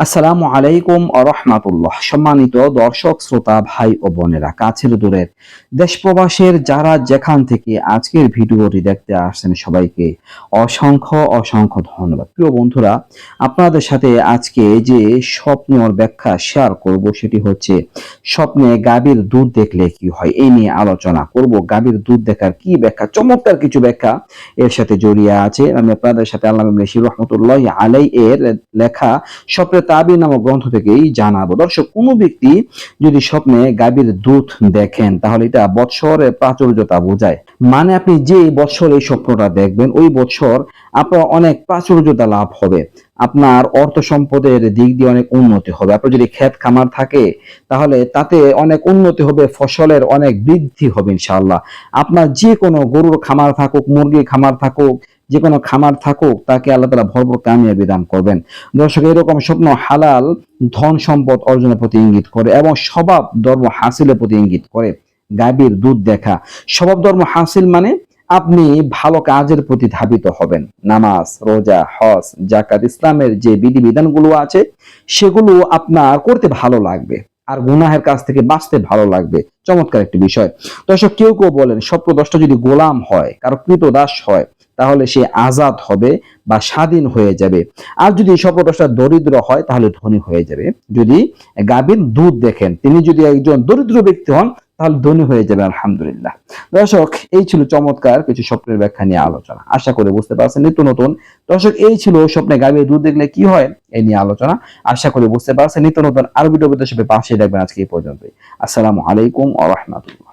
আসসালামু আলাইকুম রহমাতুল্লাহ। সম্মানিত দর্শক, শ্রোতা, ভাই ও বোনেরা, কাছের দূরের দেশ প্রবাসের যারা যেখান থেকে আজকের ভিডিওটি দেখতে আসছেন, সবাইকে অসংখ্য অসংখ্য ধন্যবাদ। প্রিয় বন্ধুরা, আপনাদের সাথে আজকে যে স্বপ্নর ব্যাখ্যা শেয়ার করব, সেটি হচ্ছে স্বপ্নে গাভীর দুধ দেখলে কি হয়? এই নিয়ে আলোচনা করব। গাভীর দুধ দেখার কি ব্যাখ্যা? চমৎকার কিছু ব্যাখ্যা এর সাথে জড়িয়ে আছে। আমি আপনাদের সাথে আল্লাহ রহমতুল্লাহ আলাই এর লেখা স্বপ্নের তাবি নামক গ্রন্থ থেকেই জানাব। দর্শক, কোনো ব্যক্তি যদি স্বপ্নে গাভীর দুধ দেখেন, তাহলে এটা বৎসরের প্রাচুর্যতা বোঝায়। মানে আপনি যে বৎসর এই স্বপ্নটা দেখবেন, ওই বৎসর আপনার অনেক প্রাচুর্যতা লাভ হবে। আপনার অর্থ সম্পদের দিক দিয়ে অনেক উন্নতি হবে। আপনার যদি ক্ষেত খামার থাকে, তাহলে তাতে অনেক উন্নতি হবে, ফসলের অনেক বৃদ্ধি হবে ইনশাআল্লাহ। আপনার যে কোনো গরুর খামার থাকুক মুরগি খামার থাকুক যে কোনো খামার থাকুক, তাকে আল্লাহ তালা ভরপুর কামিয়াবি দান করবেন। দর্শক, এরকম স্বপ্ন হালাল ধন সম্পদ অর্জনের প্রতি ইঙ্গিত করে এবং স্বভাব ধর্ম হাসিলের প্রতি ইঙ্গিত করে। গাভীর দুধ দেখা। স্বভাব ধর্ম হাসিল মানে আপনি ভালো কাজের প্রতি ধাবিত হবেন। নামাজ, রোজা, হজ জাকাত ইসলামের যে বিধিবিধানগুলো আছে, সেগুলো আপনার করতে ভালো লাগবে। আর গুনাহের কাছ থেকে বাঁচতে ভালো লাগবে। চমৎকার একটি বিষয়। দর্শক, কেউ কেউ বলেন, স্বপ্নদশটা যদি গোলাম হয়, কারও কৃত দাস হয় তাহলে সে আজাদ হবে বা স্বাধীন হয়ে যাবে। আর যদি স্বপ্নদশটা দরিদ্র হয়, তাহলে ধনী হয়ে যাবে। যদি গাভীর দুধ দেখেন, তিনি যদি একজন দরিদ্র ব্যক্তি হন, তাহলে ধনী হয়ে যাবে, আলহামদুলিল্লাহ। দর্শক, এই ছিল চমৎকার কিছু স্বপ্নের ব্যাখ্যা নিয়ে আলোচনা। আশা করে বুঝতে পারছেন, নিত্য নতুন। দর্শক, এই ছিল স্বপ্নে গাভীর দুধ দেখলে কি হয় এই নিয়ে আলোচনা। আশা করে বুঝতে পারছেন, নিত্য নতুন আরও ভিডিও হিসেবে পাশে দেখবেন আজকে এই পর্যন্তই। আসসালামু আলাইকুম আ রহমতুল্লাহ।